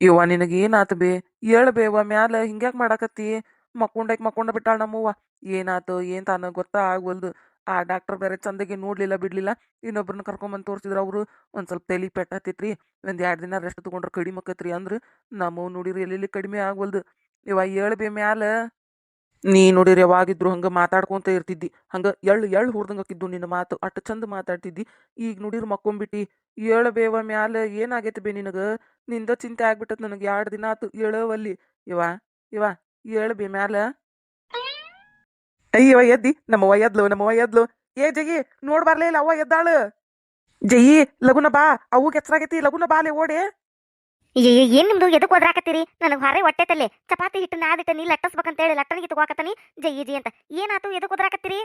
ಇವ ನಿನಗೆ ಏನಾತು ಬೇ? ಏಳ್ ಬೇವ ಮ್ಯಾಲ ಹಿಂಗ್ಯಾಕ್ ಮಾಡಾಕತ್ತಿ? ಮಕ್ಕೊಂಡಾಕ್ ಮಕ್ಕೊಂಡ ಬಿಟ್ಟಾಳ ನಮ್ಮವ್ವ. ಏನಾತು, ಏನ್ ತಾನ ಗೊತ್ತಾ ಆಗ್ವಲ್ದು. ಆ ಡಾಕ್ಟರ್ ಬೇರೆ ಚಂದಗೆ ನೋಡ್ಲಿಲ್ಲ, ಬಿಡ್ಲಿಲ್ಲ. ಇನ್ನೊಬ್ರನ್ನ ಕರ್ಕೊಂಬಂದು ತೋರ್ಸಿದ್ರ ಅವರು. ಒಂದ್ ಸ್ವಲ್ಪ ತಲೆ ಪೆಟ್ಟ ಹತ್ತಿತ್ರಿ. ಒಂದ್ ಎರಡ್ ದಿನ ರೆಸ್ಟ್ ತಗೊಂಡ್ರ ಕಡಿಮೆ ಆಕತ್ರಿ ಅಂದ್ರ. ನಮ್ಮವ್ ನೋಡಿರಿ, ಎಲ್ಲೆಲ್ಲಿ ಕಡಿಮೆ ಆಗ್ವಲ್ದು. ಇವ ಏಳ್ ಬೇ ಮ್ಯಾಲ. ನೀ ನೋಡಿರಿ, ಯಾವಾಗಿದ್ರು ಹಂಗ ಮಾತಾಡ್ಕೊಂತ ಇರ್ತಿದ್ದಿ. ಹಂಗ ಎಳ್ಳು ಹುರ್ದಂಗ ಆಕಿದ್ದು ನಿನ್ನ ಮಾತು. ಅಷ್ಟು ಚಂದ ಮಾತಾಡ್ತಿದ್ದಿ. ಈಗ ನೋಡಿರಿ ಮಕ್ಕೊಂಬಿಟ್ಟಿ. ಏಳ ಬೇವ ಮ್ಯಾಲ ಏನಾಗೈತಿ ಬೇ ನಿನಗ? ನಿಂದ ಚಿಂತೆ ಆಗ್ಬಿಟ್ಟತ್ ನನಗೆ ಎರಡು ದಿನ ಆತು ಏಳವಲ್ಲಿ. ಇವ ಇವ ಏಳು ಬೇ ಮ್ಯಾಲ. ಅಯ್ಯವ ಎದ್ದಿ. ನಮ್ಮವ್ವ ಎದ್ಲು ನಮ್ಮವ್ವ ಎದ್ಲು. ಏ ಜಗಿ ನೋಡ್ ಬರ್ಲೇ ಇಲ್ಲ ಅವ್ವ ಎದ್ದಾಳು. ಜಯಿ ಲಗುನ ಬಾ ಅವು ಕೆಚ್ರಾಗೈತಿ ಲಗುನ ಬಾಲೆ ಓಡಿ. ಏ ಏನ್ ನಿಮ್ದು? ಎದಕ್ ಒದ್ರಾಕತ್ತೀರಿ? ನನಗ್ ಹೊರೆ ಹೊಟ್ಟೆ ತಲೆ ಚಪಾತಿ ಹಿಟ್ಟು ನಾದಿಟ್ಟ ನೀ ಲಟ್ಟಸ್ಬೇಕಂತ ಹೇಳಿ ಲಟ್ಟನಿಗೆ ತಗೋಕತ್ತಾನಿ. ಜೈ ಜಿ ಅಂತ. ಏನಾತು ಎದಕ್ ಒದ್ರಾಕತ್ತೀರಿ?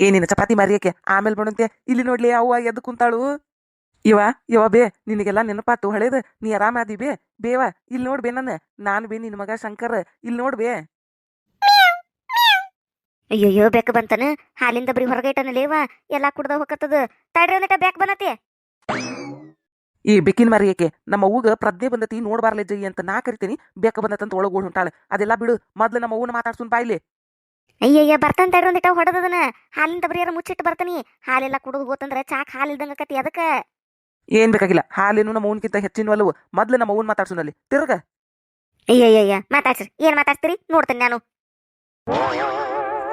ಏನಿನ ಚಪಾತಿ ಮಾರಿಯಕ್ಕೆ ಆಮೇಲೆ ಬಣಂತೆ. ಇಲ್ಲಿ ನೋಡ್ಲಿ ಅವ್ವ ಎದ್ದು ಕುಂತಾಳು. ಇವ ಇವ ಬೇ ನಿನಗೆಲ್ಲ ನೆನಪಾತು ಹಳೇದ ನೀ ಆರಾಮಾದಿ ಬೇ ಬೇವ ಇಲ್ಲಿ ನೋಡ್ಬೇ ನನ್ನ ನಾನು ಬೇ ನಿನ್ ಮಗ ಶಂಕರ್ ಇಲ್ಲಿ ನೋಡ್ಬೇ ಅಯ್ಯಯ್ಯೋ ಬೆಕ್ಕ ಬಂತನ ಹಾಲಿಂದ ಬರೀ ಹೊರಗೆ ಇಟ್ಟನಲೇವ ಎಲ್ಲಾ ಕುಡ್ದ ಹೋಗತ್ತದ ತಡ್ರಿ ಒಂದಿಟ ಬ್ಯಾಕ್ ಬಂದತಿ. ಈ ಬೆಕ್ಕಿನ ಮರಿಯಕ್ಕೆ ನಮ್ಮ ಅವ್ವಗ ಪ್ರಜ್ಞೆ ಬಂದತಿ ನೋಡ್ಬಾರ್ಲೆ ಜಯಿ ಅಂತ ನಾ ಕರಿತೀನಿ ಬೆಕ್ಕ ಬಂದತಂತ ಒಳಗ್ ಓಡ್ ಹೊಂಟಾಳ ಅದೆಲ್ಲ ಬಿಡು ಮೊದ್ಲು ನಮ್ಮ ಅವ್ವನ ಮಾತಾಡ್ಸುನ್ ಬಾಯ್ಲಿ ಅಯ್ಯಯ್ಯ ಬರ್ತಾನ ತಡ್ರಿ ಒಂದಿಟ ಹೊಡೆದದನ ಹಾಲಿಂದ ಬರೀ ಮುಚ್ಚಿಟ್ಟು ಬರ್ತಾನಿ ಹಾಲೆಲ್ಲ ಕುಡಿದು ಹೋತಂದ್ರ ಚಾಕ್ ಹಾಲಿಲ್ದಂಗ ಕತಿ ಅದಕ್ಕ. ಏನ್ ಬೇಕಾಗಿಲ್ಲ. ಹಾಲೇನು ನಮ್ಮ ಅವ್ವನ್ಕಿಂತ ಹೆಚ್ಚಿನವಲ್ಲವು ಮೊದ್ಲು ನಮ್ಮ ಅವ್ವನ್ ಮಾತಾಡ್ಸುನಲ್ಲಿ. ತಿರ್ಗ. ಅಯ್ಯಯ್ಯಯ್ಯ ಮಾತಾಡ್ಸ್ರಿ. ಏನ್ ಮಾತಾಡ್ತೀರಿ ನೋಡ್ತೇನೆ ನಾನು.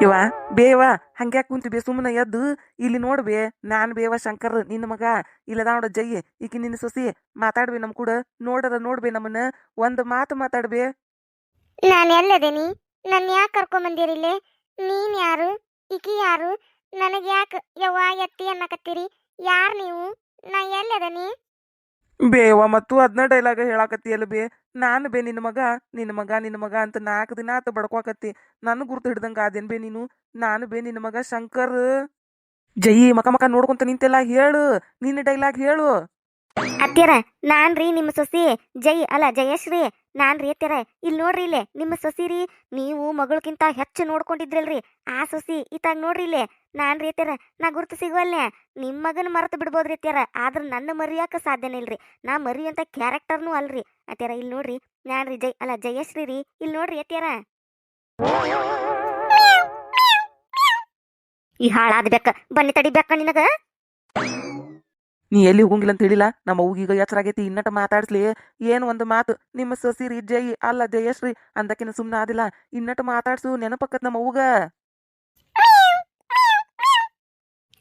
ಇವ ಬೇವ ಹಂಗ್ಯಾಕ್ ಕುಂತಿ ಬೇ ಸುಮ್ಮನೆ ಎದ್ದು ಇಲ್ಲಿ ನೋಡ್ಬೇ ನಾನ್ ಬೇವ ಶಂಕರ್ ನಿನ್ನ ಮಗ. ಇಲ್ಲದ ನೋಡ ಜೈ ಈಕಿ ನಿನ್ನ ಸೊಸಿ. ಮಾತಾಡ್ಬೇ ನಮ್ ಕೂಡ. ನೋಡರ ನೋಡ್ಬೇ ನಮ್ಮನ್ನ. ಒಂದ್ ಮಾತು ಮಾತಾಡ್ಬೇ ನಾನು ಎಲ್ಲದೇನಿ ನನ್ನ ಯಾಕೆ ಕರ್ಕೊಂಬಂದಿರಿಲ್ಲೇ ನೀನ್ ಯಾರು? ಇಕಿ ಯಾರು? ನನಗೆ ಯಾಕೆ ಯವ್ವ ಎತ್ತಿ ಅನ್ನಕತ್ತೀರಿ? ಯಾರು ನೀವು? ನಾ ಎಲ್ಲದನಿ ಬೇವ, ಮತ್ತು ಅದ್ನ ಡೈಲಾಗ ಹೇಳಾಕತ್ತಿಯಲ್ಲ ಬೇ. ನಾನು ಬೇ ನಿನ್ನ ಮಗ ನಿನ್ನ ಮಗ ನಿನ್ನ ಮಗ ಅಂತ ನಾಲ್ಕು ದಿನ ಆತ ಬಡ್ಕೋಕತ್ತಿ. ನಾನು ಗುರ್ತು ಹಿಡ್ದಂಗ ಅದೇನ್ ಬೇ ನೀನು? ನಾನು ಬೇ ನಿನ್ನ ಮಗ ಶಂಕರ್. ಜಯಿ ಮಕ ಮಕ ನೋಡ್ಕೊಂತ ನಿಂತೆಲ್ಲ ಹೇಳು. ನಿನ್ನ ಡೈಲಾಗ್ ಹೇಳು. ಅತ್ಯಾರ ನಾನ್ರಿ ನಿಮ್ಮ ಸೊಸಿ. ಜೈ ಅಲ್ಲ, ಜಯಶ್ರೀ. ನಾನ್ರಿ ಅತ್ಯಾರ ಇಲ್ಲಿ ನೋಡ್ರಿ ಇಲ್ಲೇ, ನಿಮ್ಮ ಸೊಸಿ ರೀ. ನೀವು ಮಗಳಕ್ಕಿಂತ ಹೆಚ್ಚು ನೋಡ್ಕೊಂಡಿದ್ರಲ್ರಿ ಆ ಸೊಸಿ ಇತ್ತಾಗ ನೋಡ್ರಿ ಇಲ್ಲೇ. ನಾನ್ರಿ ಅತ್ಯಾರ ನಾ ಗುರ್ತು ಸಿಗುವಲ್ಲೆ ನಿಮ್ಮ ಮಗನ ಮರೆತು ಬಿಡ್ಬೋದ್ರಿ ಅತ್ಯಾರ ಆದ್ರ ನನ್ನ ಮರಿಯಾಕ ಸಾಧ್ಯನೇ ಇಲ್ರಿ. ನಾ ಮರಿ ಅಂತ ಕ್ಯಾರೆಕ್ಟರ್ನು ಅಲ್ರಿ. ಅತ್ಯಾರ ಇಲ್ಲಿ ನೋಡ್ರಿ. ನಾನ್ರಿ ಜೈ, ಅಲ್ಲ, ಜಯಶ್ರೀ ರೀ. ಇಲ್ಲಿ ನೋಡ್ರಿ ಅತ್ಯಾರ ಈ ಹಾಳಾದ್ಬೇಕ. ಬನ್ನಿ ತಡಿ ಬೆಕ್ಕ ನಿನಗ. ನೀ ಎಲ್ಲಿ ಹೋಗಂಗಿಲ್ಲ ಅಂತ ಹೇಳಿಲ್ಲ? ನಮ್ಮ ಅವ್ಗೀಗ ಎಚ್ಚರಾಗೈತಿ ಇನ್ನಟ ಮಾತಾಡ್ಸ್ಲಿ. ಏನು ಒಂದು ಮಾತು? ನಿಮ್ಮ ಸೊಸಿರಿ ಜೈ, ಅಲ್ಲ ಜಯಶ್ರೀ ಅಂದಕಿನ ಸುಮ್ನ ಆದಿಲ್ಲ. ಇನ್ನಟ ಮಾತಾಡ್ಸು ನೆನಪಕ್ಕತ್ ನಮ್ಮ ಅವ್ಗ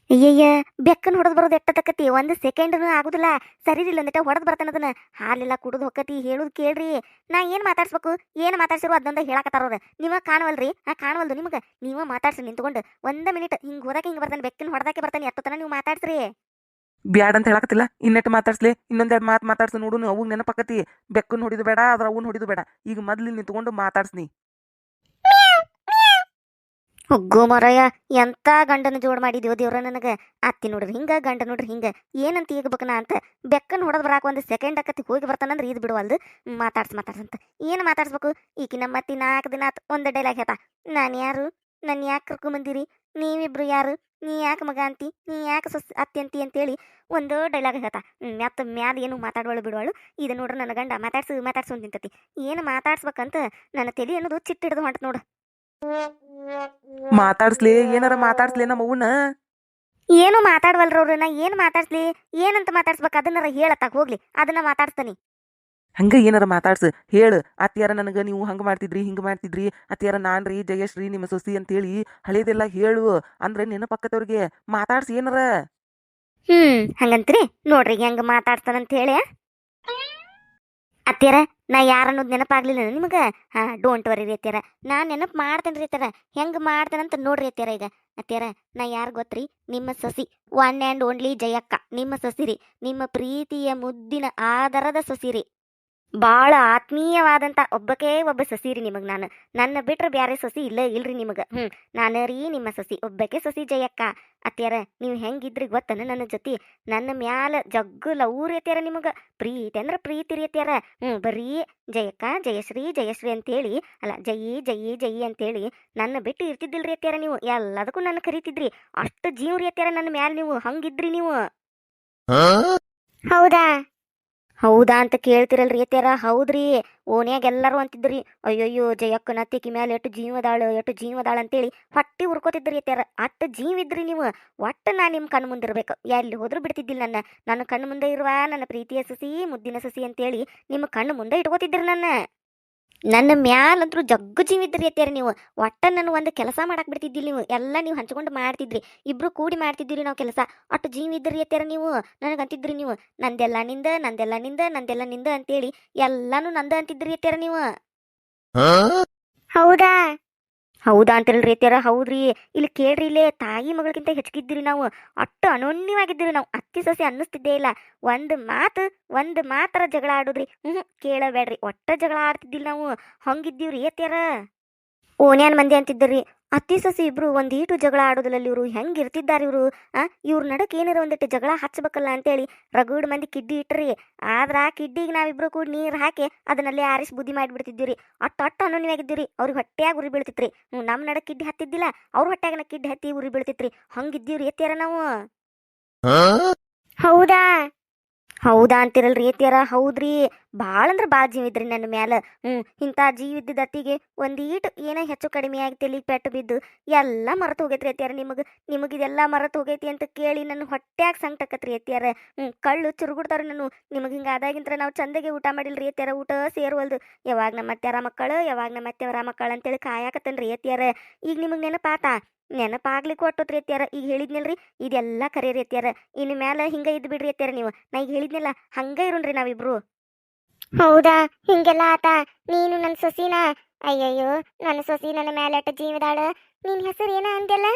ಅಯ್ಯಯ್ಯ, ಬೆಕ್ಕನ್ ಹೊಡೆದ್ ಬರೋದು ಎಟ್ಟತಕ್ಕತಿ? ಒಂದು ಸೆಕೆಂಡ್ನು ಆಗುದಿಲ್ಲ. ಸರಿ ಇಲ್ಲ ಅಂದಿಟ್ಟ ಹೊಡೆದ್ ಬರ್ತಾನ ಅದನ್ನ. ಹಾಲೆಲ್ಲ ಕುಡಿದು ಹೊಕ್ಕತಿ, ಹೇಳುದ್ ಕೇಳ್ರಿ. ನಾ ಏನ್ ಮಾತಾಡ್ಸ್ಬೇಕು? ಏನ್ ಮಾತಾಡ್ಸಿರೋ ಅದೊಂದ ಹೇಳಕತ್ತಾರ ನೀವ ಕಾಣವಲ್ರಿ? ಆ ಕಾಣವಲ್ದು ನಿಮಗ. ನೀವ ಮಾತಾಡ್ಸಿ ನಿಂತ್ಕೊಂಡು ಒಂದ ಮಿನಿಟ್ ಹಿಂಗ್ ಹೋದಾಕ ಹಿಂಗ್ ಬರ್ತಾನೆ, ಬೆಕ್ಕನ್ ಹೊಡೆದಾಕೆ ಬರ್ತಾನೆ ಎಷ್ಟೊತ್ತನ ನೀವು ಮಾತಾಡ್ಸ್ರಿ. ಬ್ಯಾಡ ಅಂತ ಹೇಳಕತ್ತಿಲ್ಲ. ಇನ್ನೆಟ್ ಮಾತಾಡ್ಸ್ಲಿ ಇನ್ನೊಂದೆರಡು ಮಾತು ಮಾತಾಡ್ಸು ನೋಡು ಅವು ನೆನಪಾಕತಿ ಬೆಕ್ಕನ್ ಹೊಡಿದು ಬೇಡ ಅದ್ರ ಅವನ್ ಹೊಡಿದು ಬೇಡ. ಈಗ ಮೊದ್ಲು ನಿಂತ್ಕೊಂಡು ಮಾತಾಡ್ಸ್ನಿ ಹುಗ್ಗು ಮರಯ್ಯ ಎಂತ ಗಂಡನ ಜೋಡ್ ಮಾಡಿದ್ಯೋ ದೇವ್ರ ನನಗ. ಅತ್ತಿ ನೋಡ್ರಿ ಹಿಂಗ, ಗಂಡ ನೋಡ್ರಿ ಹಿಂಗ. ಏನಂತ ಈಗ ನಾ ಅಂತ. ಬೆಕ್ಕನ್ ಹೊಡೆದ್ ಬರಾಕ ಒಂದು ಸೆಕೆಂಡ್ ಅಕ್ಕತಿ ಹೋಗಿ ಬರ್ತಾನಂದ್ರೆ ಇದು ಬಿಡುವಲ್ದು ಮಾತಾಡ್ಸ್ ಮಾತಾಡ್ಸಂತ ಏನು ಮಾತಾಡ್ಸ್ಬೇಕು? ಈಕಿ ನಮ್ಮ ಅತ್ತಿ ನಾಲ್ಕು ದಿನ ಒಂದು ಡೈಲಾಗ್ ಹೇಳ್ತಾ. ನಾನು ಯಾರು? ನನ್ನ ಯಾಕೆ ಕರ್ಕೊಂಬಂದಿರಿ? ನೀವಿಬ್ರು ಯಾರು? ನೀ ಯಾಕೆ ಮಗ ಅಂತಿ? ನೀ ಯಾಕೆ ಸೊಸ್ ಅತ್ಯಂತಿ ಅಂತಿ ಅಂತೇಳಿ ಒಂದು ಡೈಲಾಗ್ ಹೇಳ್ತಾ. ಮ್ಯಾತ್ ಮ್ಯಾದ ಏನು ಮಾತಾಡುವಳು ಬಿಡುವಳು? ಇದು ನೋಡ್ರಿ ನನ್ನ ಗಂಡ ಮಾತಾಡ್ಸು ಮಾತಾಡ್ಸು ಅಂತ ನಿಂತತಿ. ಏನು ಮಾತಾಡ್ಸ್ಬೇಕಂತ ನನ್ನ ತಲೆ ಅನ್ನೋದು ಚಿಟ್ಟಿಡ್ದು ಹಿಡಿದು ಹೊಂಟ ನೋಡು. ಮಾತಾಡ್ಸ್ಲಿ? ಏನಾರ ಮಾತಾಡ್ಸ್ಲಿ ನಮ್ಮ ಅವ್ವನ ಏನು ಮಾತಾಡ್ವಲ್ರವ್ರು ನಾ ಏನು ಮಾತಾಡ್ಸ್ಲಿ? ಏನಂತ ಮಾತಾಡ್ಸ್ಬೇಕು? ಅದನ್ನಾರ ಹೇಳತ್ತಾಗ ಹೋಗ್ಲಿ ಅದನ್ನ ಮಾತಾಡ್ತಾನೆ ಹಂಗ ಏನಾರ ಮಾತಾಡ್ಸು. ಹೇಳು ಅತ್ಯಾರ ನನಗೆ ನೀವು ಹಂಗೆ ಮಾಡ್ತಿದ್ರಿ, ಹಿಂಗೆ ಮಾಡ್ತಿದ್ರಿ. ಅತ್ಯಾರ ನಾನ್ರಿ, ಜಯಶ್ರೀ ನಿಮ್ಮ ಸೊಸಿ ಅಂತೇಳಿ ಹಳೇದೆಲ್ಲ ಹೇಳು. ಅಂದ್ರೆ ನೆನಪಕ್ಕತ್ತವ್ರಿಗೆ ಮಾತಾಡ್ಸಿ ಏನಾರ. ಹ್ಮ್, ಹಂಗಂತ್ರಿ. ನೋಡ್ರಿ ಹೆಂಗ ಮಾತಾಡ್ತಾನಂತ ಹೇಳಿ ಅತ್ಯಾರ ನಾ ಯಾರ ಅನ್ನೋದು ನೆನಪಾಗ್ಲಿಲ್ಲ ನಿಮಗ? ಹಾ ಡೋಂಟ್ ವರಿ ರೀ ಅತ್ಯಾರ ನಾ ನೆನಪು ಮಾಡ್ತೇನೆ ರೀ ಅತ್ಯಾರ ಹೆಂಗ್ ಮಾಡ್ತೇನಂತ ನೋಡ್ರಿ ಅತ್ಯಾರ ಈಗ. ಅತ್ಯಾರ ನಾ ಯಾರು ಗೊತ್ತ್ರಿ? ನಿಮ್ಮ ಸಸಿ ಒನ್ ಆ್ಯಂಡ್ ಓನ್ಲಿ ಜಯಕ್ಕ. ನಿಮ್ಮ ಸೊಸಿರಿ ನಿಮ್ಮ ಪ್ರೀತಿಯ ಮುದ್ದಿನ ಆದರದ ಸೊಸಿರಿ ಭಾಳ ಆತ್ಮೀಯವಾದಂಥ ಒಬ್ಬಕೇ ಒಬ್ಬ ಸಸಿ ರೀ ನಿಮಗೆ ನಾನು. ನನ್ನ ಬಿಟ್ರೆ ಬ್ಯಾರೆ ಸಸಿ ಇಲ್ಲ ಇಲ್ರಿ ನಿಮಗೆ. ಹ್ಞೂ ನಾನು ರೀ ನಿಮ್ಮ ಸಸಿ ಒಬ್ಬಕ್ಕೆ ಸಸಿ ಜಯಕ್ಕ. ಅತ್ಯಾರ ನೀವು ಹೆಂಗಿದ್ರಿ ಗೊತ್ತನ ನನ್ನ ಜೊತೆ? ನನ್ನ ಮ್ಯಾಲ ಜಗ್ಗು ಲವ್ರಿ ಅತ್ಯಾರ ನಿಮಗೆ. ಪ್ರೀತಿ ಅಂದ್ರ ಪ್ರೀತಿ ರೀ ಅತ್ಯಾರ ಹ್ಞೂ ಬರೀ ಜಯಕ್ಕ ಜಯಶ್ರೀ ಜಯಶ್ರೀ ಅಂತೇಳಿ ಅಲ್ಲ ಜಯಿ ಜಯಿ ಜಯಿ ಅಂತೇಳಿ ನನ್ನ ಬಿಟ್ಟು ಇರ್ತಿದ್ದಿಲ್ರಿ ಅತ್ಯಾರ ನೀವು. ಎಲ್ಲದಕ್ಕೂ ನನ್ನ ಕರಿತಿದ್ರಿ. ಅಷ್ಟು ಜೀವ್ರಿ ಅತ್ಯಾರ ನನ್ನ ಮ್ಯಾಲ ನೀವು. ಹಂಗಿದ್ರಿ ನೀವು. ಹೌದಾ? ಹೌದಾ ಅಂತ ಕೇಳ್ತಿರಲ್ರಿ ಅತ್ಯಾರ ಹೌದ್ರಿ. ಓನ್ಯಾಗ ಎಲ್ಲರೂ ಅಂತಿದ್ರಿ, ಅಯ್ಯಯ್ಯೋ, ಜಯಕ್ಕನ ಅತ್ತಿಕಿ ಮ್ಯಾಲೆ ಎಷ್ಟು ಜೀವದಾಳು ಎಷ್ಟು ಜೀವದಾಳ ಅಂತೇಳಿ ಹೊಟ್ಟಿ ಉರ್ಕೋತಿದ್ರಿ ಅತ್ಯಾರ ಅಷ್ಟು ಜೀವ ಇದ್ರಿ ನೀವು. ಒಟ್ಟು ನಾ ನಿಮ್ಮ ಕಣ್ಣು ಮುಂದಿರ್ಬೇಕು ಎಲ್ಲಿ ಹೋದ್ರೂ ಬಿಡ್ತಿದ್ದಿಲ್ಲ ನನ್ನ. ನನ್ನ ಕಣ್ಣು ಮುಂದೆ ಇರುವ ನನ್ನ ಪ್ರೀತಿಯ ಸಸಿ, ಮುದ್ದಿನ ಸಸಿ ಅಂತೇಳಿ ನಿಮ್ಮ ಕಣ್ಣು ಮುಂದೆ ಇಟ್ಕೋತಿದ್ರಿ ನನ್ನ. ನನ್ನ ಮ್ಯಾಲಂತರೂ ಜಗ್ಗು ಜೀವ ಇದ್ರಿ ಅತ್ಯಾರ ನೀವು. ಒಟ್ಟ ನಾನು ಒಂದು ಕೆಲಸ ಮಾಡಕ್ ಬಿಡ್ತಿದ್ದಿಲ್ಲ ನೀವು. ಎಲ್ಲ ನೀವು ಹಂಚ್ಕೊಂಡು ಮಾಡ್ತಿದ್ರಿ. ಇಬ್ರು ಕೂಡಿ ಮಾಡ್ತಿದ್ದೀರಿ ನಾವು ಕೆಲಸ. ಅಷ್ಟು ಜೀವ ಇದ್ರಿ ಅತ್ಯಾರ ನೀವು. ನನಗಂತಿದ್ರಿ ನೀವು. ನಂದೆಲ್ಲ ನಿಂದ ನಂದೆಲ್ಲ ನಿಂದ ನಂದೆಲ್ಲ ನಿಂದ ಅಂತೇಳಿ ಎಲ್ಲಾನು ನಂದ ಅಂತಿದ್ರಿ ಅತ್ಯಾರ ನೀವು. ಹೌದಾ? ಹೌದಾ ಅಂತಿರಲ್ರಿ ರೀತಿಯಾರ? ಹೌದ್ರಿ. ಇಲ್ಲಿ ಕೇಳ್ರಿ, ಇಲ್ಲೇ ತಾಯಿ ಮಗಳಿಗಿಂತ ಹೆಚ್ಚಿಗಿದ್ದೀರಿ ನಾವು. ಅಷ್ಟು ಅನೋನ್ಯವಾಗಿದ್ದೀರಿ ನಾವು. ಅತ್ತಿ ಸೊಸೆ ಅನ್ನಿಸ್ತಿದ್ದೇ ಇಲ್ಲ. ಒಂದು ಮಾತು, ಒಂದು ಮಾತ್ರ ಜಗಳ ಆಡೋದ್ರಿ. ಹ್ಞೂ ಕೇಳಬೇಡ್ರಿ. ಒಟ್ಟ ಜಗಳ ಆಡ್ತಿದ್ದಿಲ್ಲ ನಾವು. ಹಂಗಿದ್ದೀವ್ರಿ ಏತ್ಯಾರ ಓನ್ಯಾನ್ ಮಂದಿ ಅಂತಿದ್ದರಿ ಅತ್ತಿ ಸಸಿ ಇಬ್ರು ಒಂದೀಟು ಜಗಳ ಆಡೋದ್ರಲ್ಲಿ ಇವರು ಹೆಂಗೆ ಇರ್ತಿದ್ದಾರೆ ಇವರು ಆ? ಇವ್ರ ನಡಕ್ ಏನಾರ ಒಂದಿಟ್ಟು ಜಗಳ ಹಚ್ಚಬೇಕಲ್ಲ ಅಂತೇಳಿ ರಗುಡ್ ಮಂದಿ ಕಿಡ್ಡಿ ಇಟ್ರಿ. ಆದ್ರ ಆ ಕಿಡ್ಡಿಗೆ ನಾವಿಬ್ರು ಕೂಡ ನೀರು ಹಾಕಿ ಅದನ್ನಲ್ಲಿ ಆರಿಸಿ ಬುದ್ಧಿ ಮಾಡಿಬಿಡ್ತಿದ್ದೀರಿ ಅಟ್ಟ ಅಟ್ಟ ರೀ ಅವ್ರಿಗೆ ಹೊಟ್ಟೆಯಾಗಿ ಉರಿ ಬೀಳ್ತಿತ್ರಿ. ಹ್ಞೂ ನಮ್ಮ ನಡಕ್ ಕಿಡ್ಡಿ ಹತ್ತಿದ್ದಿಲ್ಲ ಅವ್ರ ಹೊಟ್ಟೆಯಾಗನ ಕಿಡ್ಡಿ ಹತ್ತಿ ಉರಿ ಬೀಳ್ತಿತ್ರಿ. ಹಂಗಿದ್ದೀವ್ರಿ ಎತ್ತಿಯಾರ ನಾವು? ಹೌದಾ? ಹೌದಾ ಅಂತಿರಲ್ರಿ ಅತ್ತಿಯರ ಹೌದ್ರಿ. ಭಾಳ ಅಂದ್ರೆ ಭಾಳ ಜೀವಿದ್ರಿ ನನ್ನ ಮ್ಯಾಲ. ಹ್ಞೂ ಇಂಥ ಜೀವ ಇದ್ದಿದ್ದ ಅತ್ತಿಗೆ ಒಂದೀಟು ಏನೋ ಹೆಚ್ಚು ಕಡಿಮೆ ಆಗ್ತಿಲ್ಲಿ ಪೆಟ್ಟು ಬಿದ್ದು ಎಲ್ಲ ಮರೆತು ಹೋಗೈತ್ರಿ ಅತ್ಯಾರ ನಿಮಗೆ. ನಿಮಗೆ ಇದೆಲ್ಲ ಮರೆತು ಹೋಗೈತಿ ಅಂತ ಕೇಳಿ ನನ್ನ ಹೊಟ್ಯಾಗ ಸಂಕಟಕತ್ರಿ ಅತ್ಯಾರ ಹ್ಞೂ ಕಳ್ಳು ಚುರುಗುಡ್ತಾರ ನಾನು ನಿಮಗೆ ಹಿಂಗೆ ಆದಾಗಿಂತ್ರ ನಾವು ಚಂದಗೆ ಊಟ ಮಾಡಿಲ್ರಿ ಅತ್ಯಾರ ಊಟ ಸೇರುವಲ್ದು. ಯಾವಾಗ ನಮ್ಮ ಅತ್ಯಾರ ಮಕ್ಕಳು, ಯಾವಾಗ ನಮ್ಮ ಅತ್ತೆಯವರ ಮಕ್ಕಳು ಅಂತೇಳಿ ಕಾಯಕತ್ತನ್ರಿ ಅತ್ಯಾರ ಈಗ ನಿಮಗೆ ನೆನಪಾತಾ? ನೆನಪಾಗ್ಲಿಕ್ಕೆ ಒಟ್ಟೋತ್ರಿ ಅತ್ಯಾರ ಈಗ ಹೇಳಿದ್ನಲ್ರಿ ಇದೆಲ್ಲ ಕರೀರಿ ಅತ್ಯಾರ ಇನ್ನು ಮ್ಯಾಲ ಹಿಂಗ ಇದ್ ಬಿಡ್ರಿ ಅತ್ಯಾರ ನೀವು. ನಾ ಈಗ ಹೇಳಿದ್ನಲ್ಲ ಹಂಗ ಇರುಣ್ರಿ ನಾವಿಬ್ರು. ಹೌದಾ? ಹಿಂಗೆಲ್ಲ ಆತ? ನೀನು ನನ್ನ ಸೊಸಿನ? ಅಯ್ಯಯ್ಯೋ ನನ್ನ ಸೊಸಿ ನನ್ನ ಮೇಲೆ ಅಟ್ಟ ಜೀವದಾಳ. ನಿನ್ನ ಹೆಸರು ಏನ ಅಂದೆಲ್ಲ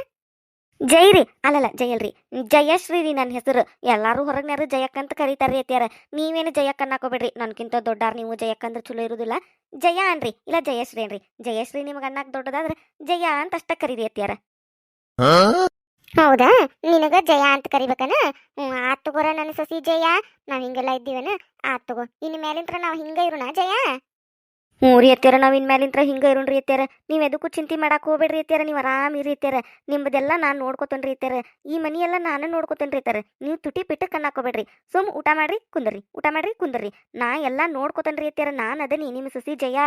ಜೈರಿ ಅಲ್ಲಲ್ಲ ಜಯಲ್ರಿ ಜಯಶ್ರೀ ರೀ ನನ್ನ ಹೆಸರು. ಎಲ್ಲರೂ ಹೊರಗ್ನಾರು ಜಯಕ್ಕ ಅಂತ ಕರೀತಾರ್ರಿ ಅತ್ಯಾರ ನೀವೇನು ಜಯಕ್ಕನ್ನ ಹಾಕೋಬೇಡ್ರಿ ನನ್ಕಿಂತ ದೊಡ್ಡಾರ್ ನೀವು. ಜಯಕ್ಕ ಅಂದ್ರೆ ಚಲೋ ಇರುದಿಲ್ಲ. ಜಯ ಅನ್ರಿ ಇಲ್ಲ ಜಯಶ್ರೀ ಅನ್ರಿ. ಜಯಶ್ರೀ ನಿಮಗೆ ಅನ್ನಕ್ ದೊಡ್ಡದಾದ್ರೆ ಜಯ ಅಂತ ಅಷ್ಟ ಕರೀರಿ ಅತ್ಯಾರ ಹೌದಾ? ನಿನಗ ಜಯ ಅಂತ ಕರಿಬೇಕನ? ಆತ್ ತಗೋರ ನನ್ನ ಸಸಿ ಜಯ. ನಾವ್ ಹಿಂಗೆಲ್ಲ ಇದ್ದೀವನ? ಆತ್ ತಗೋ. ಇನ್ ಮೇಲಿಂತ್ರ ನಾವ್ ಹಿಂಗ ಇರೋಣ, ಜಯ? ಹ್ಞೂ ರೀ ನಾವ್ ಇನ್ ಮೇಲಿಂತ್ರ ಹಿಂಗ ಇರೋಣ್ರಿ ಅತ್ಯಾರ ನೀವ್ ಎದಕ್ಕೂ ಚಿಂತೆ ಮಾಡಕ್ ಹೋಗ್ಬೇಡ್ರಿ ಅತ್ಯಾರ ನೀವ್ ಆರಾಮ್ ಇರಿ ಅತ್ಯಾರ ನಿಮ್ಮದೆಲ್ಲ ನಾನ್ ನೋಡ್ಕೊತೇನ್ರಿ ಅತ್ಯಾರ ಈ ಮನಿಯೆಲ್ಲ ನಾನು ನೋಡ್ಕೊತೇನ್ರಿ ಅತ್ಯಾರ ನೀವು ತುಟಿ ಪಿಟ್ಟಕ್ ಕಣ್ಣಾಕೋಬೇಡ್ರಿ ಸುಮ್ ಊಟ ಮಾಡ್ರಿ, ಕುಂದ್ರಿ. ಊಟ ಮಾಡ್ರಿ, ಕುಂದ್ರಿ. ನಾ ಎಲ್ಲಾ ನೋಡ್ಕೊತೇನ್ರಿ ಅತ್ಯಾರ ನಾನ್ ಅದನಿ ನಿಮ್ಮ ಸಸಿ ಜಯ.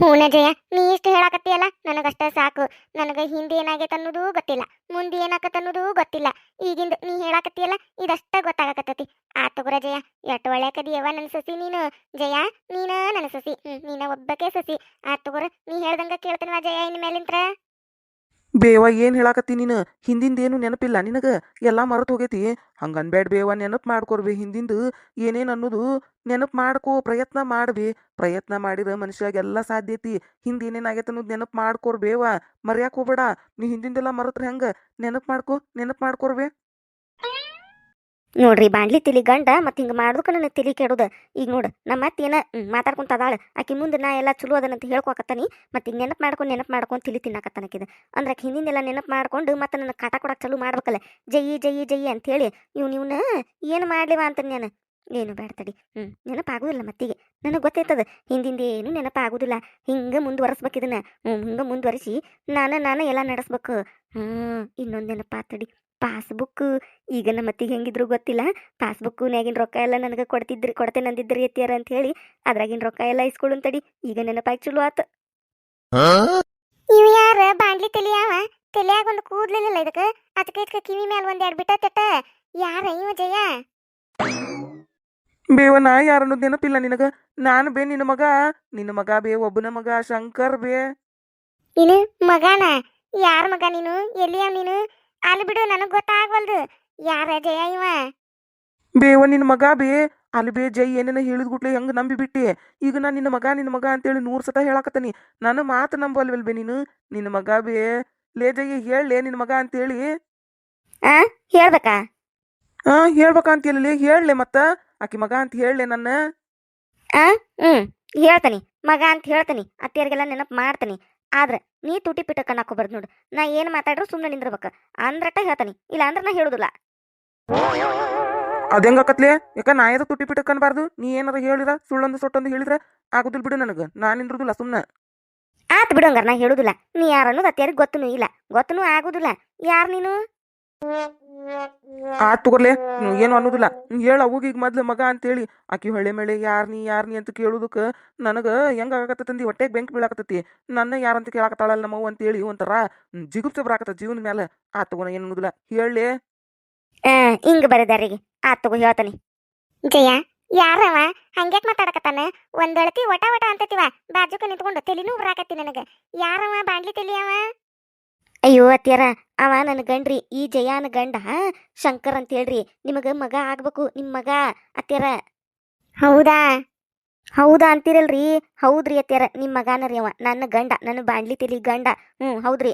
ಹೂನ ಜಯ, ನೀ ಇಷ್ಟು ಹೇಳಾಕತ್ತೀಯಲ್ಲ? ನನಗಷ್ಟ ಸಾಕು. ನನಗೆ ಹಿಂದೆ ಏನಾಗೈತೆ ಅನ್ನೋದು ಗೊತ್ತಿಲ್ಲ. ಮುಂದೆ ಏನಾಗತ್ತ ಅನ್ನೋದು ಗೊತ್ತಿಲ್ಲ. ಈಗಿಂದ ನೀ ಹೇಳಾಕತ್ತೀಯಲ್ಲ, ಇದಷ್ಟ ಗೊತ್ತಾಗಕತ್ತತಿ. ಆ ತಗೋರ ಜಯ ಎಟ್ಟು ಒಳ್ಳೆ ಕದಿಯವ ನನ್ನ ಸಸಿ ನೀನು. ಜಯ, ನೀನ ನನ್ನ ಸಸಿ. ನೀನ ಒಬ್ಬಕ್ಕೆ ಸಸಿ. ಆ ತಗೋರ, ನೀ ಹೇಳ್ದಂಗ ಕೇಳ್ತೇನವ ಜಯ ಇನ್ ಮೇಲಿಂತ್ರ? ಬೇವ ಏನು ಹೇಳಾಕತ್ತಿ ನೀನು? ಹಿಂದಿಂದೇನು ನೆನಪಿಲ್ಲ ನಿನಗೆ? ಎಲ್ಲ ಮರೆತು ಹೋಗೈತಿ. ಹಂಗನ್ಬೇಡ ಬೇವ, ನೆನಪು ಮಾಡ್ಕೊರ್ಬಿ ಹಿಂದಿಂದು. ಏನೇನು ಅನ್ನೋದು ನೆನಪು ಮಾಡ್ಕೋ, ಪ್ರಯತ್ನ ಮಾಡ್ಬಿ ಪ್ರಯತ್ನ ಮಾಡಿದ್ರೆ ಮನುಷ್ಯಾಗೆಲ್ಲ ಸಾಧ್ಯ ಐತಿ. ಹಿಂದೆ ಏನೇನಾಗೈತೆ ಅನ್ನೋದು ನೆನಪು ಮಾಡ್ಕೊರ್ಬೇವ ಮರ್ಯಾಕೆ ಹೋಗ್ಬೇಡ. ನೀ ಹಿಂದಿಂದೆಲ್ಲ ಮರೆತ್ರೆ ಹೆಂಗೆ? ನೆನಪು ಮಾಡ್ಕೋ, ನೆನಪು ಮಾಡ್ಕೊರ್ಬೇ ನೋಡ್ರಿ ಬಾಂಡ್ಲಿ ತಿಳಿ ಗಂಡ ಮತ್ತು ಹಿಂಗೆ ಮಾಡೋದಕ್ಕೆ ನನಗೆ ತಿಳಿ ಕೆಡೋದು. ಈಗ ನೋಡು ನಮ್ಮ ಮತ್ತೆ ಏನ ಮಾತಾಡ್ಕೊಂತ ಅದಾಳ ಆಕಿ ಮುಂದೆ ನಾ ಎಲ್ಲ ಚಲೋ ಅದನಂತ ಹೇಳ್ಕೊಕತ್ತಾನಿ. ಮತ್ತು ಈಗ ನೆನಪು ಮಾಡ್ಕೊಂಡು ನೆನಪು ಮಾಡ್ಕೊಂಡು ತಿಳಿ ತಿನ್ನಕತ್ತಾನಕಿದ ಅಂದ್ರೆ ಹಿಂದಿನೆಲ್ಲ ಹಿಂದಿಂದೆಲ್ಲ ನೆನಪು ಮಾಡ್ಕೊಂಡು ಮತ್ತೆ ನನ್ನ ಕಾಟ ಕೊಡಕ್ಕೆ ಚಲೋ ಮಾಡ್ಬೇಕಲ್ಲ. ಜಯಿ ಜಯಿ ಜಯಿ ಅಂತೇಳಿ ಇವ್ನು ಇವ್ನ ಏನು ಮಾಡ್ಲಿವ ಅಂತ ನಾನು. ಏನು ಬೇಡ ತಡಿ. ಹ್ಞೂ ನೆನಪಾಗೋದಿಲ್ಲ ಮತ್ತಿಗೆ. ನನಗೆ ಗೊತ್ತೈತದ, ಹಿಂದಿಂದ ಏನು ನೆನಪಾಗೋದಿಲ್ಲ ಹಿಂಗೆ ಮುಂದುವರೆಸ್ಬೇಕು ಇದನ್ನ. ಹ್ಞೂ ಹಿಂಗೆ ಮುಂದುವರಿಸಿ ನಾನು ನಾನು ಎಲ್ಲ ನಡೆಸ್ಬೇಕು. ಹ್ಞೂ ಇನ್ನೊಂದು ನೆನಪಾ ತಡಿ. ಪಾಸ್ಬುಕ್ ಈಗ ನಮ್ಮ ಅತ್ತಿಗೆ ಹೆಂಗಿದ್ರು ಗೊತ್ತಿಲ್ಲ. ಪಾಸ್ಬುಕ್ನ್ಯಾಗಿನ ರೊಕ್ಕ ಎಲ್ಲ ನನಗೆ ಕೊಡ್ತಿದ್ರಿ ಕೊಡ್ತೇನೆ ಅಂದಿದ್ರಿ ಎತ್ತಿಯಾರ ಅಂತ ಹೇಳಿ ಅದ್ರಾಗಿನ ರೊಕ್ಕ ಎಲ್ಲ ಇಸ್ಕೊಳ್ಳುನ್ ತಡಿ ಈಗ ನೆನಪಾಗಿ ಚಲೋ ಆತ. ಇವ್ ಯಾರ ಬಾಂಡ್ಲಿ ತಲಿಯಾವ ತಲಿಯಾಗ ಒಂದು ಕೂದ್ಲಿಲ್ಲ ಇದಕ್ಕೆ? ಅದಕ್ಕೆ ಇದಕ್ಕೆ ಕಿವಿ ಮೇಲೆ ಒಂದ್ ಎರಡು ಬಿಟ್ಟ ತೆಟ್ಟ. ಯಾರ ಇವ ಜಯ? ಬೇವ ನಾ ಯಾರು ಅನ್ನೋದು ನೆನಪಿಲ್ಲ ನಿನಗ? ನಾನು ಬೇ ನಿನ್ನ ಮಗ ನಿನ್ನ ಮಗ ಬೇ ಒಬ್ಬನ ಮಗ ಶಂಕರ್ ಬೇ. ನೀನು ಮಗನ? ಯಾರ ಮಗ ನೀನು? ಎಲ್ಲಿಯ ನೀನು? ಅಲ್ಲಿ ಬಿಡು ನನಗೆ ಗೊತ್ತಾಗವಲ್ದು. ಯಾರ ಜಯ ಇವ? ಬೇವ ನಿನ್ನ ಮಗ ಬೇ. ಅಲ್ಲಿ ಬೇ ಜೈ ಏನೇನ ಹೇಳಿದ ಗುಟ್ಲೆ ಹೆಂಗ್ ನಂಬಿ ಬಿಟ್ಟಿ. ಈಗ ನಾನು ನಿನ್ನ ಮಗ ನಿನ್ನ ಮಗ ಅಂತೇಳಿ ನೂರು ಸತ ಹೇಳಾಕತ್ತೀನಿ. ನನ್ನ ಮಾತು ನಂಬಲ್ವಲ್ ಬೇ ನೀನು? ನಿನ್ನ ಮಗ ಬೇ. ಲೇ ಜೈ ಹೇಳಲೇ ನಿನ್ನ ಮಗ ಅಂತೇಳಿ. ಆ? ಹೇಳ್ಬೇಕಾ? ಹಾ ಹೇಳಲಿ ಹೇಳಲೆ ಮತ್ತ. ಆಕಿ ಮಗ ಅಂತ ಹೇಳಲೆ ನನ್ನ. ಆ? ಹ್ಮ್. ಹೇಳ್ತಾನೆ. ಮಗ ಅಂತ ಹೇಳ್ತಾನೆ. ಅತ್ತಿಯರಿಗೆಲ್ಲ ನೆನಪು ಮಾಡ್ತಾನಿ. ಆದ್ರೆ ನೀ ತುಟಿ ಪಿಟ ಕಣ್ಣಾಕೋಬಾರ್ದು ನೋಡು. ನಾ ಏನು ಮಾತಾಡ್ರು ಸುಮ್ಮನೆ ನಿಂದ್ರಬೇಕ. ಅಂದ್ರಟ ಹೇಳ್ತಾನಿ. ಇಲ್ಲ ಅಂದ್ರೆ ನಾ ಹೇಳುದಿಲ್ಲ. ಅದೆಂಗಾಕತ್ಲೆ ಯಾಕ ನಾ ಯಾವ್ದು ತುಟಿ ಪಿಟಕ್ ಅನ್ಬಾರ್ದು ನೀ ಏನಾರ ಹೇಳಿರ ಸುಳ್ಳೊಂದು ಸೊಟ್ಟೊಂದು ಹೇಳಿದ್ರ? ಆಗುದಿಲ್ಲ ಬಿಡು ನನಗ. ನಾನು ನಿಂದ್ರದಿಲ್ಲ ಸುಮ್ಮನೆ ಆತ್ ಬಿಡು ಹಂಗಾರ ನಾ ಹೇಳುದಿಲ್ಲ. ನೀ ಯಾರು ಅನ್ನೋದು ಗೊತ್ತನೂ ಗೊತ್ತೂ ಇಲ್ಲ. ಗೊತ್ತೂ ಆಗುದಿಲ್ಲ. ಯಾರು ನೀನು? ಆತ್ ತಗೋರ್ಲೆ ಏನು ಅನ್ನೋದಿಲ್ಲ. ಹೇಳ ಈಗ ಮೊದ್ಲು ಮಗ ಅಂತೇಳಿ. ಆಕಿ ಹೊಳೆ ನೀ, ಯಾರ್ ನೀ ಅಂತ ಕೇಳುದಕ್ಕೆ ನನಗೆ ಹೆಂಗ ಆಗತ್ತಂದಿ ಹೊಟ್ಟೆಗೆ ಬೆಂಕಿ ಬೀಳಾಕತ್ತೈತಿ. ನನ್ನ ಯಾರಂತ ಕೇಳಾಕತ್ತಾಳಲ್ಲ ನಮ್ಮವ್ವ ಅಂತೇಳಿ ಒಂಥರ ಜಿಗುಪ್ಸೆ ಬರಾಕತ್ತ ಜೀವನ ಮೇಲೆ ಆ ತಗೋಣ, ಏನು ಅನ್ನೋದಿಲ್ಲ. ಹೇಳಿ ಹಿಂಗ ಬರದಾರಿಗೆ ಆ ತಗೋ, ಹೇಳ್ತಾನೆ. ಜಯ, ಯಾರವ? ಹಂಗ್ಯಾಕ್ ಮಾತಾಡಕತ್ತಾನ? ಒಂದಳತಿ ಒಟ ಒಟ ಅಂತತಿವ. ಬಾಜುಕ ನಿಂತ್ಕೊಂಡು ತಲಿನೂ ಬರಾಕತ್ತಿ ನನಗ. ಯಾರವ? ಬಾಂಡ್ಲಿ ತಲಿ ಅವ? ಅಯ್ಯೋ ಅತ್ಯಾರ ಅವ ನನ್ನ ಗಂಡ್ರಿ ಈ ಜಯಾನ ಗಂಡ ಶಂಕರ್ ಅಂತ ಹೇಳ್ರಿ ನಿಮಗೆ ಮಗ ಆಗ್ಬೇಕು ನಿಮ್ಮ ಮಗ ಅತ್ಯಾರ ಹೌದಾ? ಹೌದಾ ಅಂತೀರಲ್ರಿ? ಹೌದ್ರಿ ಅತ್ಯಾರ ನಿಮ್ಮ ಮಗಾನ ರೀ ಅವ ನನ್ನ ಗಂಡ ನನ್ನ ಬಾಂಡ್ಲಿ ತಲಿ ಗಂಡ. ಹ್ಮ್ ಹೌದ್ರಿ.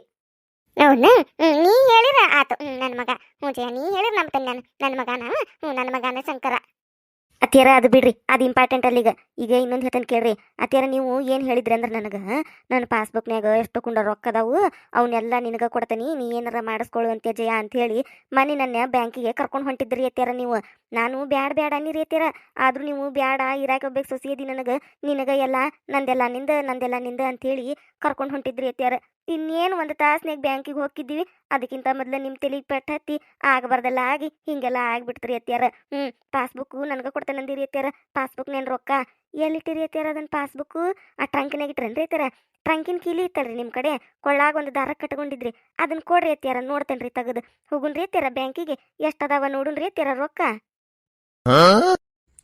ಹೌದಾ ನೀ ಹೇಳಿರ ಆತು. ಹ್ಮ್ ನನ್ನ ಮಗ. ಹ್ಞೂ ಜಯ ನೀ ಹೇಳಿರ ನಂಬ್ತೇನೆ ನಾನು ನನ್ನ ಮಗನ ಹ್ಞೂ ನನ್ನ ಮಗನ ಶಂಕರ. ಅತ್ಯಾರ ಅದು ಬಿಡ್ರಿ. ಅದು ಇಂಪಾರ್ಟೆಂಟ್ ಅಲ್ಲಿಗ ಈಗ. ಇನ್ನೊಂದು ಹೇಳ್ತಾನೆ ಕೇಳ್ರಿ. ಅತ್ಯಾರ ನೀವು ಏನು ಹೇಳಿದ್ರಿ ಅಂದ್ರೆ ನನಗೆ? ನನ್ನ ಪಾಸ್ಬುಕ್ನ್ಯಾಗ ಎಷ್ಟು ಕುಂಡ ರೊಕ್ಕ ಅದಾವು. ಅವನ್ನೆಲ್ಲ ನಿನಗೆ ಕೊಡ್ತೀನಿ. ನೀ ಏನಾರ ಮಾಡಿಸ್ಕೊಳ್ಳುವಂತೆ ಜಯ ಅಂಥೇಳಿ ಮನೆ ನನ್ನ ಬ್ಯಾಂಕಿಗೆ ಕರ್ಕೊಂಡು ಹೊಂಟಿದ್ರಿ ಅತ್ಯಾರ ನೀವು. ನಾನು ಬ್ಯಾಡ ಬ್ಯಾಡ ಅನ್ನಿರಿ ಅತ್ಯಾರ ಆದ್ರೂ ನೀವು ಬ್ಯಾಡ, ಇರಾಕೆ ಹೋಗ್ಬೇಕು ಸೊಸಿಯದಿ ನನಗೆ. ನಿನಗೆ ಎಲ್ಲ ನಂದೆಲ್ಲ ನಿಂದ ನಂದೆಲ್ಲ ನಿಂದ ಅಂಥೇಳಿ ಕರ್ಕೊಂಡು ಹೊಂಟಿದ್ರಿ ಅತ್ಯಾರ ಇನ್ನೇನು ಒಂದು ತಾಸ್ನ್ಯಾಗ ಬ್ಯಾಂಕಿಗೆ ಹೋಗಿದ್ದೀವಿ ಅದಕ್ಕಿಂತ ಮೊದಲು ನಿಮ್ಮ ತಲೆಗೆ ಪೆಟ್ಟು ಹತ್ತಿ ಆಗಬಾರ್ದೆಲ್ಲ. ಆಗಿ ಹಿಂಗೆಲ್ಲ ಆಗ್ಬಿಡ್ತ್ರಿ ಅತ್ಯಾರ ಹ್ಞೂ ಪಾಸ್ಬುಕ್ಕು ನನಗೆ ಕೊಡ್ತೇನೆ ಅಂದಿರಿ ಅತ್ಯಾರ ಪಾಸ್ಬುಕ್ ನೇನು ರೊಕ್ಕ? ಎಲ್ಲಿಟ್ಟಿರಿ ಅತ್ಯಾರ ಅದನ್ನ ಪಾಸ್ಬುಕ್ಕು? ಆ ಟ್ರಂಕಿನಾಗ ಇಟ್ರೇನ್ರಿ ಅತ್ಯಾರ ಟ್ರಂಕಿನ ಕೀಲಿ ಇತ್ತಲ್ರಿ ನಿಮ್ಮ ಕಡೆ? ಕೊಳ್ಳಾಗ ಒಂದು ದಾರ ಕಟ್ಕೊಂಡಿದ್ರಿ. ಅದನ್ನ ಕೊಡ್ರಿ ಅತ್ಯಾರ ನೋಡ್ತೇನ್ರಿ ತೆಗೆದು. ಹೋಗುನ್ರಿ ಅತ್ಯಾರ ಬ್ಯಾಂಕಿಗೆ. ಎಷ್ಟು ಅದಾವ ನೋಡುನ್ರಿ ಅತ್ಯಾರ ರೊಕ್ಕ?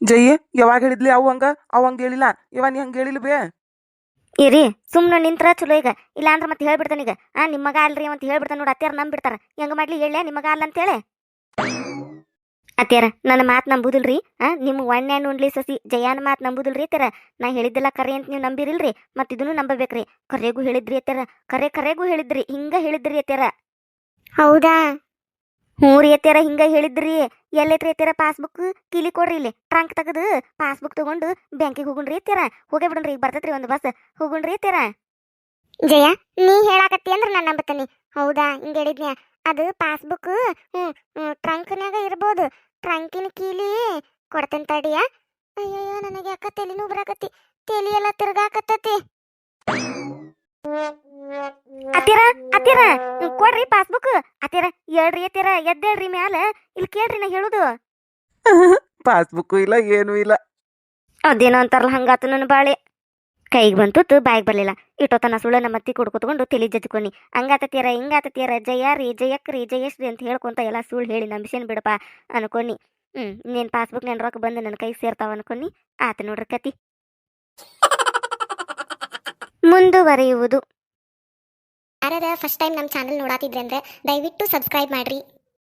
ಜಯ್ಯ ಯಾವಾಗ ಹೇಳಿದ್ಲಿ ಅವು ಹಂಗ? ಅವ್ ಹಂಗ ಹೇಳಿಲ್ಲ. ಇವ ನೀ ಹಂಗ ಹೇಳಿಲ್ಲ ಬೇ. ಇರಿ ಸುಮ್ಮನೆ ನಿಂತ್ರ ಚಲೋ ಈಗ. ಇಲ್ಲಾಂದ್ರೆ ಮತ್ತೆ ಹೇಳ್ಬಿಡ್ತಾನೆ ಈಗ. ಆ, ನಿಮ್ಮ ಮಗ ಅಲ್ರಿ ಅಂತ ಹೇಳ್ಬಿಡ್ತಾನೆ ನೋಡಿ ಅತ್ಯಾರ ನಂಬಿಡ್ತಾರ ಹೆಂಗ ಮಾಡ್ಲಿ ಹೇಳ್ಯಾ, ನಿಮ್ಮ ಮಗ ಅಲ್ಲ ಅಂತೇಳಿ. ಅತ್ಯಾರ ನನ್ನ ಮಾತು ನಂಬುದಿಲ್ರಿ. ಆ, ನಿಮ್ಮ ಒಣ್ಣೆ ನುಂಡ್ಲಿ ಸಸಿ ಜಯಾನ ಮಾತು ನಂಬುದಿಲ್ರಿ ಅತ್ಯಾರ ನಾ ಹೇಳಿದ್ದೆಲ್ಲ ಕರೆ ಅಂತ ನೀವು ನಂಬಿರಿಲ್ರಿ. ಮತ್ತೆ ಇದನ್ನು ನಂಬಬೇಕ್ರಿ. ಕರೆಗೂ ಹೇಳಿದ್ರಿ ಅತ್ಯಾರ ಕರೆ ಕರೆಗೂ ಹೇಳಿದ್ರಿ. ಹಿಂಗ ಹೇಳಿದ್ರಿ ಅತ್ಯಾರ ಹೌದಾ? ಹ್ಞೂ ರೀ ಅತ್ಯಾರ ಹಿಂಗ ಹೇಳಿದ್ರಿ. ಎಲ್ಲೈತ್ರಿ ಅತ್ಯಾರ ಪಾಸ್ಬುಕ್ ಕೀಲಿ ಕೊಡ್ರಿ ಇಲ್ಲಿ. ಟ್ರಂಕ್ ತೆಗೆದು ಪಾಸ್ಬುಕ್ ತಗೊಂಡು ಬ್ಯಾಂಕಿಗೆ ಹೋಗುಣ್ರಿ ಅತ್ಯಾರ ಹೋಗೇ ಬಿಡೋಣ್ರಿ. ಈಗ ಬರ್ತೈತ್ರಿ ಒಂದು ಬಸ್. ಹೋಗುಣ್ರಿ ಅತ್ಯಾರ ಜಯ, ನೀ ಹೇಳಾಕತ್ತಿ ಅಂದ್ರೆ ನಾನು ನಂಬತ್ತೀನಿ ಹೌದಾ? ಹಿಂಗ ಹೇಳಿದ್ನ್ಯಾ? ಅದು ಪಾಸ್ಬುಕ್ ಹ್ಞೂ ಟ್ರಂಕ್ನ್ಯಾಗ ಇರ್ಬೋದು. ಟ್ರಂಕಿನ ಕೀಲಿ ಕೊಡ್ತೇನೆ ತಡಿಯ? ಅಯ್ಯಯ್ಯೋ, ನನಗೆ ಯಾಕ ತಲೆನೂ ಬರಾಕತ್ತಿ. ತಲೆ ಎಲ್ಲ ತಿರ್ಗಾಕತ್ತತಿ. ಅತ್ತೀರ ಅತ್ತಿರ ಹ್ಮ್, ಕೊಡ್ರಿ ಪಾಸ್ಬುಕ್ ಅತ್ತಿರ ಹೇಳ್ರಿ ಅತ್ತಿರ ಎದ್ದೇಳ್ರಿ ಮ್ಯಾಲ. ಇಲ್ಲಿ ಕೇಳ್ರಿ ನಾ ಹೇಳುದು. ಪಾಸ್ಬುಕ್ ಇಲ್ಲ ಏನೂ ಇಲ್ಲ. ಅದೇನೋ ಅಂತಾರಲ್ಲ ಹಂಗಾತು ನನ್ನ ಬಾಳೆ. ಕೈಗೆ ಬಂತು ಬಾಯಿಗೆ ಬರಲಿಲ್ಲ. ಇಟ್ಟೋತನ ಸುಳ್ಳು ನಮ್ಮ ಅತ್ತಿ ಕುಡ್ಕೊತ್ಕೊಂಡು ತಲೆ ಜಜ್ಕೊನಿ. ಹಂಗಾತತ್ತೀರ ಹಿಂಗಾತತ್ತೀರ ಜಯ ರೀ ಜಯಕ್ರಿ ಜಯಶ್ರೀ ಅಂತ ಹೇಳ್ಕೊಂತ ಎಲ್ಲ ಸುಳ್ಳು ಹೇಳಿ ನಂಬಿಸೇನ್ ಬಿಡಪ್ಪ ಅನ್ಕೊನಿ. ಹ್ಞೂ ನೀನು ಪಾಸ್ಬುಕ್ ನನ್ನ ರೊಕ್ಕ ಬಂದು ನನ್ನ ಕೈ ಸೇರ್ತಾವ ಅನ್ಕೊನಿ. ಆತ ನೋಡ್ರಿ ಕತಿ. ಮುಂದುವರಿಯುವುದು. ಯಾರ್ಯಾರ ಫಸ್ಟ್ ಟೈಮ್ ನಮ್ಮ ಚಾನಲ್ ನೋಡಾತಿದ್ರೆ ಅಂದ್ರೆ ದಯವಿಟ್ಟು ಸಬ್ಸ್ಕ್ರೈಬ್ ಮಾಡ್ರಿ.